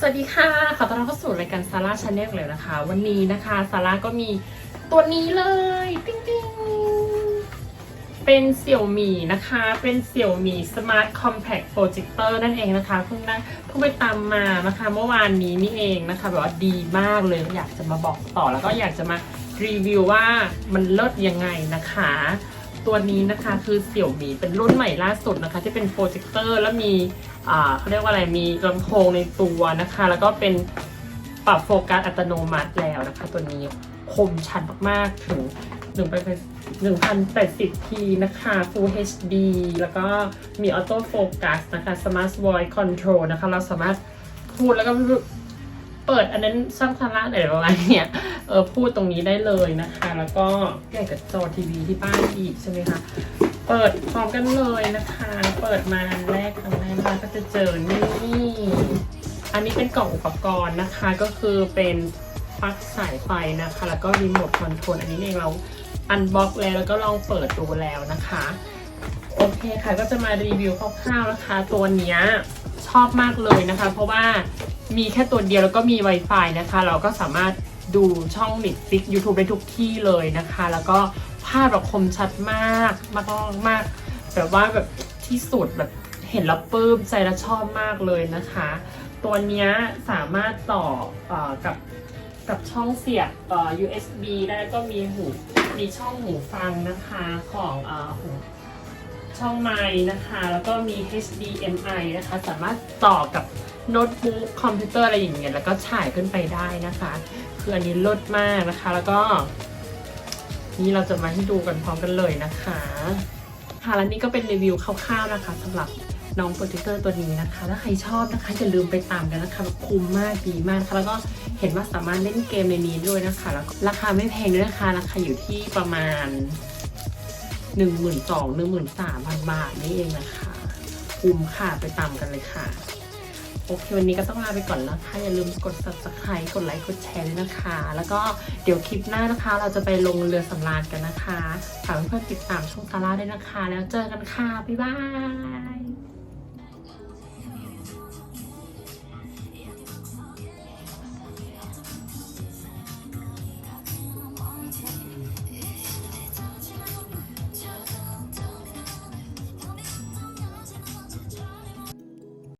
สวัสดีค่ะขอต้อนรับเข้าสู่รายการซาร่าชาแนลเลยนะคะ วันนี้นะคะซาร่าก็มีตัวนี้เลยปิ๊งปิ๊งเป็นเสี่ยวหมี่นะคะ เป็นเสี่ยวหมี่ Smart Compact Projector นั่นเองนะคะเพิ่งได้เพิ่งไปตามมานะคะ เมื่อวานนี้นี่เองนะคะแบบว่าดีมากเลยอยากจะมาบอกต่อแล้วก็อยากจะมารีวิวว่ามันเลิศยังไงนะคะ ตัวนี้นะคะคือเสี่ยวหมีเป็นรุ่นใหม่ล่าสุดนะคะ ที่เป็นโปรเจคเตอร์แล้วมีอ่าเขาเรียกว่าอะไรมีลำโพงในตัวนะคะ แล้วก็เป็นปรับโฟกัสอัตโนมัติแล้วนะคะ ตัวนี้คมชัดมากๆถึง1 1 8 0 p นะคะ Full HD แล้วก็มีออโต้โฟกัสนะคะ Smart Voice Control นะคะ เราสามารถพูดแล้วก็เปิดอันนั้นสร้างสาระอะไรประมาณเนี้ย เออพูดตรงนี้ได้เลยนะคะ แล้วก็ใกล้กับจอทีวีที่บ้านอีกใช่ไหมคะเปิดพร้อมกันเลยนะคะ เปิดมาแรกครั้งแรกมาก็จะเจอนี่อันนี้เป็นกล่องอุปกรณ์นะคะก็คือเป็นปลั๊กสายไฟนะคะ แล้วก็รีโมทคอนโทรลอันนี้เองเราอันบ็อกแล้วแล้วก็ลองเปิดดูแล้วนะคะโอเคค่ะก็จะมารีวิวคร่าวๆนะคะ ตัวเนี้ยชอบมากเลยนะคะ เพราะว่ามีแค่ตัวเดียวแล้วก็มี Wi-Fi นะคะ เราก็สามารถ ดูช่อง Netflix YouTube ได้ทุกที่เลยนะคะ แล้วก็ภาพแบบคมชัดมากมากมากแบบว่าแบบที่สุดแบบเห็นแล้วปลื้มใจและชอบมากเลยนะคะ ตัวนี้สามารถต่อออกับกับช่องเสียบ USB ได้ก็มีหูมีช่องหูฟังนะคะของเอ่อหูช่องไม้นะคะ แล้วก็มี HDMI นะคะ สามารถต่อกับ โน้ตบุ๊กคอมพิวเตอร์อะไรอย่างเงี้ยแล้วก็ฉายขึ้นไปได้นะคะ คืออันนี้ลดมากนะคะ แล้วก็นี่เราจะมาให้ดูกันพร้อมกันเลยนะคะค่ะและนี่ก็เป็นรีวิวคร่าวๆนะคะสำหรับน้องโปรเจคเตอร์ตัวนี้นะคะ ถ้าใครชอบนะคะอย่าลืมไปตามกันนะคะแบบคุ้มมากดีมากนะคะแล้วก็เห็นว่าสามารถเล่นเกมในนี้ด้วยนะคะ แล้วราคาไม่แพงด้วยนะคะราคาอยู่ที่ประมาณหนึ่งหมื่นสองหนึ่งหมื่นสามพันบาทนี่เองนะคะคุ้มค่ะไปตามกันเลยค่ะ โอเควันนี้ก็ต้องลาไปก่อนนะคะ อย่าลืมกด subscribe กดไลค์กดแชร์ด้วยนะคะ แล้วก็เดี๋ยวคลิปหน้านะคะ เราจะไปลงเรือสำราญกันนะคะฝากเพื่อนๆติดตามช่องตาร่าด้วยนะคะ แล้วเจอกันค่ะ บ๊ายบาย